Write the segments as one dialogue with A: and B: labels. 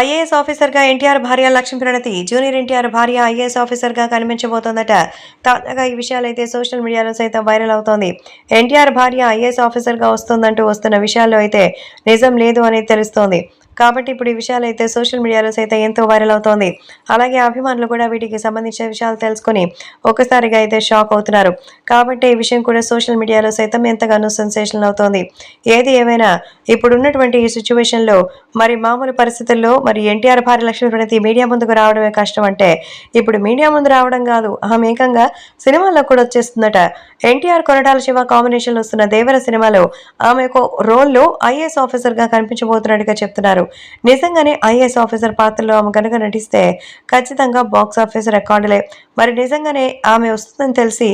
A: IAS ఆఫీసర్గా ఎన్టీఆర్ భార్య లక్ష్మీ ప్రణతి junior NTR భార్య ఐఏఎస్ ఆఫీసర్గా కనిపించబోతోందట. తాజాగా ఈ విషయాలైతే సోషల్ మీడియాలో సైతం వైరల్ అవుతోంది. ఎన్టీఆర్ భార్య ఐఏఎస్ ఆఫీసర్గా వస్తుందంటూ వస్తున్న విషయాల్లో అయితే నిజం లేదు అనేది తెలుస్తోంది. కాబట్టి ఇప్పుడు ఈ విషయాలు అయితే సోషల్ మీడియాలో సైతం ఎంతో వైరల్ అవుతోంది. అలాగే అభిమానులు కూడా వీటికి సంబంధించిన విషయాలు తెలుసుకొని ఒక్కసారిగా అయితే షాక్ అవుతున్నారు. కాబట్టి ఈ విషయం కూడా సోషల్ మీడియాలో సైతం ఎంతగానో సెన్సేషన్ అవుతోంది. ఏది ఏమైనా ఇప్పుడు ఉన్నటువంటి ఈ సిచ్యువేషన్లో మరి మామూలు పరిస్థితుల్లో మరి ఎన్టీఆర్ భార్య లక్ష్మీ ప్రణతి మీడియా ముందుకు రావడమే కష్టం అంటే ఇప్పుడు మీడియా ముందు రావడం కాదు ఆమె ఏకంగా సినిమాల్లో కూడా వచ్చేస్తుందట. ఎన్టీఆర్ కొరటాల శివ కాంబినేషన్లో వస్తున్న దేవర సినిమాలో ఆమె ఒక రోల్లో ఐఏఎస్ ఆఫీసర్గా కనిపించబోతున్నట్టుగా చెప్తున్నారు. నిజంగానే ఐఏఎస్ ఆఫీసర్ పాత్రలో ఆమె కనుక నటిస్తే ఖచ్చితంగా బాక్స్ ఆఫీస్ రికార్డులే. మరి నిజంగానే ఆమె వస్తుందని తెలిసి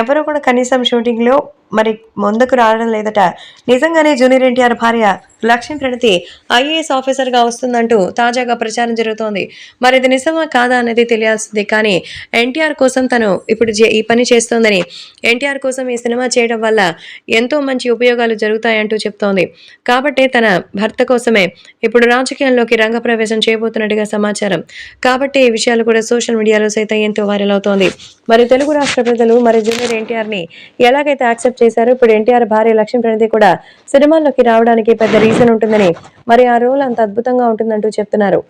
A: ఎవరు కూడా కనీసం షూటింగ్లో మరి ముందుకు రావడం లేదట. నిజంగానే జూనియర్ ఎన్టీఆర్ భార్య లక్ష్మీ ప్రణతి ఐఏఎస్ ఆఫీసర్గా వస్తుందంటూ తాజాగా ప్రచారం జరుగుతోంది. మరి ఇది నిజమా కాదా అనేది తెలియాల్సింది. కానీ ఎన్టీఆర్ కోసం తను ఇప్పుడు జే- ఈ పని చేస్తోందని ఎన్టీఆర్ కోసం ఈ సినిమా చేయడం వల్ల ఎంతో మంచి ఉపయోగాలు జరుగుతాయంటూ చెప్తోంది. కాబట్టి తన భర్త కోసమే ఇప్పుడు రాజకీయాల్లోకి రంగప్రవేశం చేయబోతున్నట్టుగా సమాచారం. కాబట్టి ఈ విషయాలు కూడా సోషల్ మీడియాలో సైతం ఎంతో వైరల్ అవుతోంది. మరి తెలుగు రాష్ట్ర ప్రజలు మరి జూనియర్ ఎన్టీఆర్ని ఎలాగైతే యాక్సెప్ట్ చేశారు. ఇప్పుడు ఎన్టీఆర్ భార్య లక్ష్మీ ప్రణతి కూడా సినిమాల్లోకి రావడానికి పెద్ద రీజన్ ఉంటుందని మరి ఆ రోల్ అంత అద్భుతంగా ఉంటుందంటూ చెప్తున్నారు.